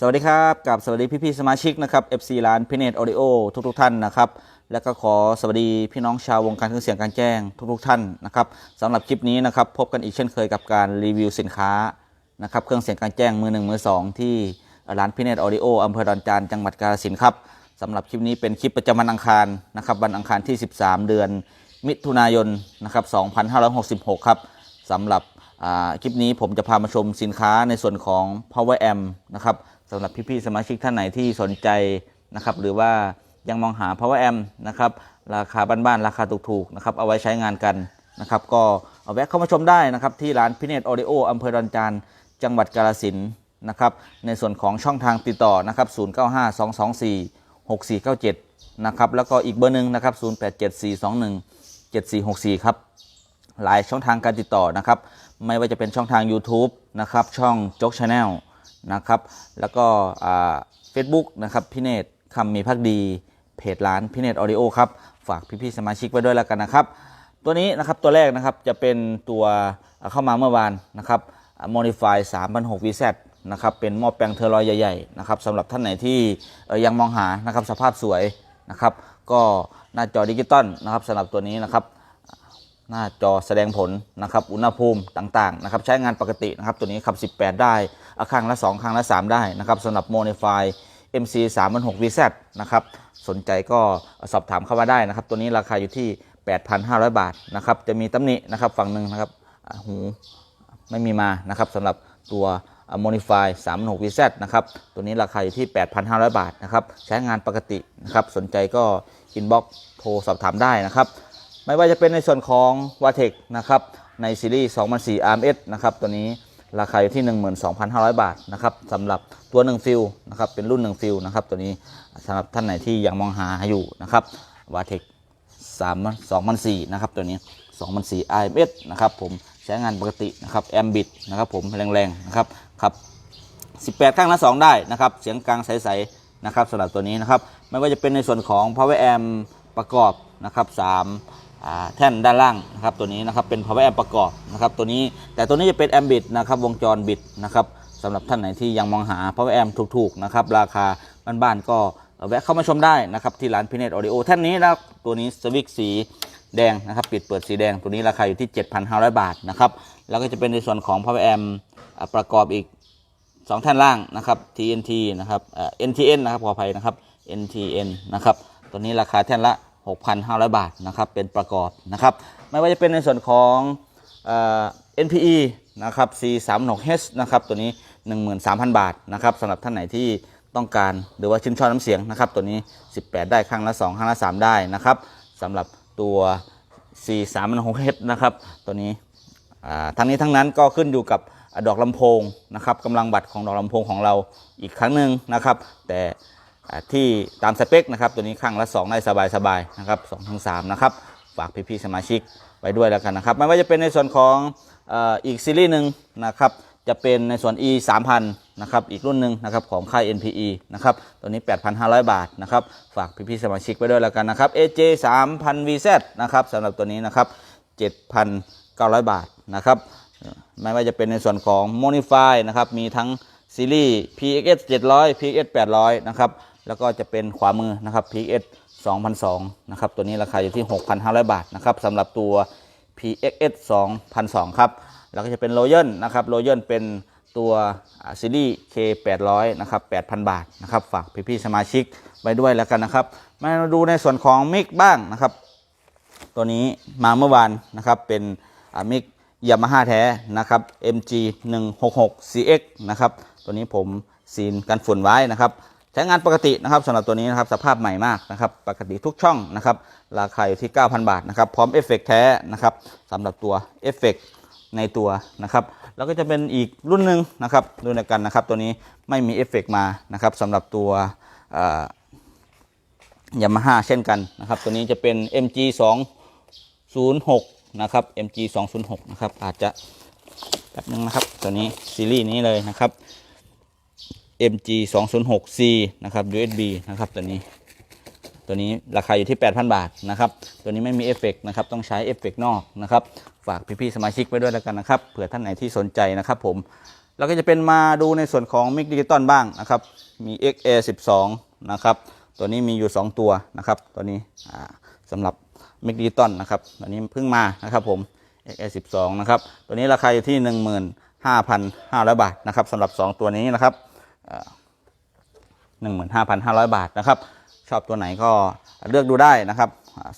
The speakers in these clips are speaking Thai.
สวัสดีครับกับสวัสดีพี่ๆสมาชิกนะครับ FC ร้านพิเนตออดิโอทุกๆท่านนะครับและก็ขอสวัสดีพี่น้องชาววงการเครื่องเสียงการแจ้งทุกๆท่านนะครับสำหรับคลิปนี้นะครับพบกันอีกเช่นเคยกับการรีวิวสินค้านะครับเครื่องเสียงการแจ้งมือหนึ่งมือสองที่ร้านพิเนตออดิโออำเภอดอนจานจังหวัดกาฬสินธุ์ครับสำหรับคลิปนี้เป็นคลิปประจำวันอังคารนะครับวันอังคารที่ 13 เดือนมิถุนายนนะครับ2566 ครับสำหรับอ่าคลิปนี้ผมจะพามาชมสินค้าในส่วนของ power amp นะครับ สำหรับพี่ๆสมาชิกท่านไหนที่สนใจนะครับ หรือว่ายังมองหา power amp นะครับ ราคาบ้านๆ ราคาถูกๆ นะครับ เอาไว้ใช้งานกันนะครับ ก็เอาแวะเข้ามาชมได้นะครับ ที่ร้านพิเนตออดิโออำเภอดอนจานจังหวัดกาฬสินนะครับ ในส่วนของช่องทางติดต่อนะครับ 095224 6497 นะครับ แล้วก็อีกเบอร์หนึ่งนะครับ 087421 7464 ครับ หลายช่องทางการติดต่อนะครับ ไม่ว่าจะเป็นช่องทาง YouTube นะครับ ช่องจ๊กชาแนล นะครับ แล้วก็เฟซบุ๊กนะครับพิเนตคำมีพักดีเพจร้านพิเนตออดิโอครับฝากพี่ๆสมาชิกไว้ด้วยแล้วกันนะครับ ตัวนี้นะครับตัวแรกนะครับจะเป็นตัวเข้ามาเมื่อวานนะครับโมดิฟาย3,600 VZ นะครับเป็นหม้อแปลงเทอร์ลอยใหญ่ๆนะครับสำหรับท่านไหนที่ยังมองหานะครับสภาพสวยนะครับ ก็หน้าจอดิจิตอลนะครับสำหรับตัวนี้นะครับ หน้าจอแสดงผลนะครับอุณหภูมิต่างๆนะครับใช้งานปกตินะครับตัวนี้ขับ 18 ได้อาข้งละ2ข้งละ 3 ได้นะครับสำหรับ Monify MC 3 6 VZ นะครับสนใจก็สอบถามเข้ามาได้นะครับ ตัวนี้ราคาอยู่ที่ 8,500 บาทนะครับจะมีตำหนินะครับฝั่งหนึ่งนะครับหูไม่มีมานะครับสำหรับตัว Monify 3 6 VZ นะครับ ตัวนี้ราคาอยู่ที่ 8,500 บาทนะครับ ใช้งานปกตินะครับ สนใจก็อินบ็อกโทรสอบถามได้นะครับ ไม่ว่าจะเป็นในส่วนของ v a t e c นะครับในซีรีส์2004 RMS นะครับตัวนี้ราคาอยู่ที่ 12,500 บาทนะครับสำหรับตัว1ฟิลนะครับเป็นรุ่น1ฟิลนะครับตัวนี้สำหรับท่านไหนที่ยังมองหาอยู่นะครับ v a t e c 3 2004นะครับตัวนี้2004 RMS นะครับผมใช้งานปกตินะครับแอมบิดนะครับผมแรงๆนะครับครับ18ข้างละ2ได้นะครับเสียงกลางใสๆนะครับสำหรับตัวนี้นะครับไม่ว่าจะเป็นในส่วนของ power amp ประกอบนะครับ3อ่า แท่นด้านล่างนะครับตัวนี้นะครับเป็น power amp ประกอบนะครับตัวนี้แต่ตัวนี้จะเป็น amp bit นะครับวงจรบิดนะครับสำหรับท่านไหนที่ยังมองหา power amp ถูกๆนะครับราคาบ้านๆก็แวะเข้ามาชมได้นะครับที่ร้านพิเนตออดิโอแท่นนี้นะครับตัวนี้สวิกสีแดงนะครับปิดเปิดสีแดงตัวนี้ราคาอยู่ที่ 7,500 บาทนะครับแล้วก็จะเป็นในส่วนของ power amp อ่าประกอบอีกสองแท่นล่างนะครับ TNT นะครับเอ่อ NTN นะครับขออภัยนะครับ NTN นะครับตัวนี้ราคาแท่นละ 6,500 บาทนะครับเป็นประกอบนะครับไม่ว่าจะเป็นในส่วนของเอ่อ NPE นะครับ C36H นะครับตัวนี้ 13,000 บาทนะครับสำหรับท่านไหนที่ต้องการหรือว่าชื่นชอบน้ำเสียงนะครับตัวนี้ 18 ได้ข้างละ 2 ข้างละ 3 ได้นะครับสำหรับตัว C36H นะครับตัวนี้ทั้งนี้ทั้งนั้นก็ขึ้นอยู่กับอดอกลำโพงนะครับกำลังบัตรของดอกลำโพงของเราอีกครั้งหนึ่งนะครับ แต่ ที่ตามสเปคนะครับตัวนี้ข้างละ 2 ได้สบายๆนะครับสองถึงสามนะครับฝากพี่ๆสมาชิกไว้ด้วยแล้วกันนะครับ ไม่ว่าจะเป็นในส่วนของอีกซีรีส์หนึ่งนะครับจะเป็นในส่วน e 3000นะครับอีกรุ่นหนึ่งนะครับของค่าย NPE นะครับตัวนี้ 8,500 บาทนะครับฝากพี่ๆสมาชิกไว้ด้วยแล้วกันนะครับ AJ 3000 VZ นะครับสำหรับตัวนี้นะครับ 7,900 บาทนะครับไม่ว่าจะเป็นในส่วนของ Monify นะครับมีทั้งซีรีส์ px 700 px 800นะครับ แล้วก็จะเป็นขวามือนะครับ PX 2002นะครับ ตัวนี้ราคาอยู่ที่ 6,500 บาทนะครับสำหรับตัว PXS 2002ครับแล้วก็จะเป็น Royal นะครับ Royal เป็นตัวซีรีส์ K 800นะครับ8,000 บาทนะครับฝากพี่ๆสมาชิกไว้ด้วยแล้วกันนะครับ มาดูในส่วนของมิกบ้างนะครับ ตัวนี้มาเมื่อวานนะครับเป็นมิกยามาฮ่าแท้นะครับ MG 166 CX นะครับ ตัวนี้ผมซีนกันฝุ่นไว้นะครับ ช้งานปกตินะครับสำหรับตัวนี้นะครับสภาพใหม่มากนะครับปกติทุกช่องนะครับราคาอยู่ที่ 9,000 บาทนะครับพร้อมเอฟเฟกต์แท้นะครับสำหรับตัวเอฟเฟกต์ในตัวนะครับแล้วก็จะเป็นอีกรุ่นหนึ่งนะครับรุ่นเดียวกันนะครับ ตัวนี้ไม่มีเอฟเฟกต์มานะครับสำหรับตัวยามาฮ่าเช่นกันนะครับตัวนี้จะเป็น MG 206นะครับ MG 206นะครับอาจจะแป๊บนึงนะครับตัวนี้ซีรีส์นี้เลยนะครับ MG 206C นะครับ USB นะครับตัวนี้ตัวนี้ราคาอยู่ที่ 8,000 บาทนะครับตัวนี้ไม่มีเอฟเฟกต์นะครับต้องใช้เอฟเฟกต์นอกนะครับฝากพี่ๆสมาชิกไว้ด้วยแล้วกันนะครับเผื่อท่านไหนที่สนใจนะครับผมแล้วก็จะเป็นมาดูในส่วนของมิกดิจิตอลบ้างนะครับมี XA 12นะครับตัวนี้มีอยู่ 2 ตัวนะครับตัวนี้อ่าสำหรับมิกดิจิตอลนะครับตัวนี้เพิ่งมานะครับผม XA 12นะครับตัวนี้ราคาอยู่ที่ 15,500 บาทนะครับสำหรับ 2 ตัวนี้นะครับ 15,500บาทนะครับ ชอบตัวไหนก็เลือกดูได้นะครับ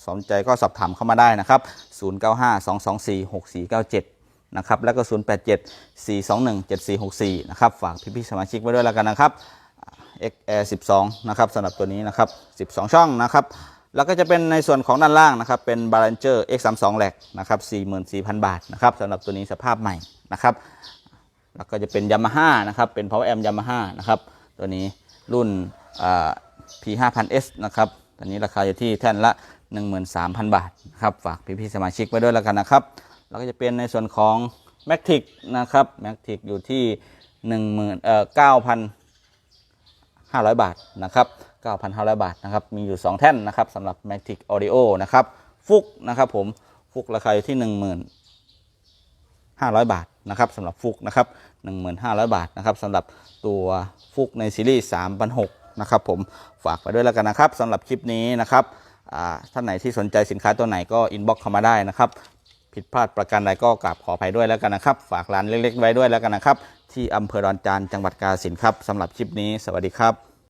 สนใจก็สอบถามเข้ามาได้นะครับ 0952246497 นะครับ แล้วก็ 0874217464 นะครับ ฝากพี่ๆสมาชิกไว้ด้วยแล้วกันนะครับ XR 12 นะครับสำหรับตัวนี้นะครับ 12 ช่องนะครับ แล้วก็จะเป็นในส่วนของด้านล่างนะครับ เป็น b a l a n c e r X32 แหลกนะครับ 44,000 บาทนะครับสำหรับตัวนี้สภาพใหม่นะครับ แล้วก็จะเป็นยามาฮ่านะครับ เป็น power amp ยามาฮ่านะครับ ตัวนี้รุ่นอ่า P5000S นะครับ ตัวนี้ราคาอยู่ที่แท่นละ 13,000 บาทนะครับ ฝากพี่ๆสมาชิกไว้ด้วยแล้วกันนะครับ แล้วก็จะเป็นในส่วนของ m a c t i c นะครับ m a c t i c อยู่ที่10,000เอ่อ9,500 บาทนะครับ 9,500 บาทนะครับ มีอยู่ 2 แท่นนะครับสำหรับ m a c t i c Audio นะครับ ฟุกนะครับผม ฟุกราคาอยู่ที่ 10,000 500 บาทนะครับสำหรับฟุกนะครับ1500 บาทนะครับสำหรับตัวฟุกในซีรีส์3,600นะครับผมฝากไปด้วยแล้วกันนะครับสำหรับคลิปนี้นะครับท่านไหนที่สนใจสินค้าตัวไหนก็อินบ็อกเข้ามาได้นะครับผิดพลาดประการใดก็กราบขออภัยด้วยแล้วกันนะครับ ฝากร้านเล็กๆ ไว้ด้วยแล้วกันนะครับ ที่อำเภอดอนจานจังหวัดกาฬสินธุ์ครับสำหรับคลิปนี้ สวัสดีครับ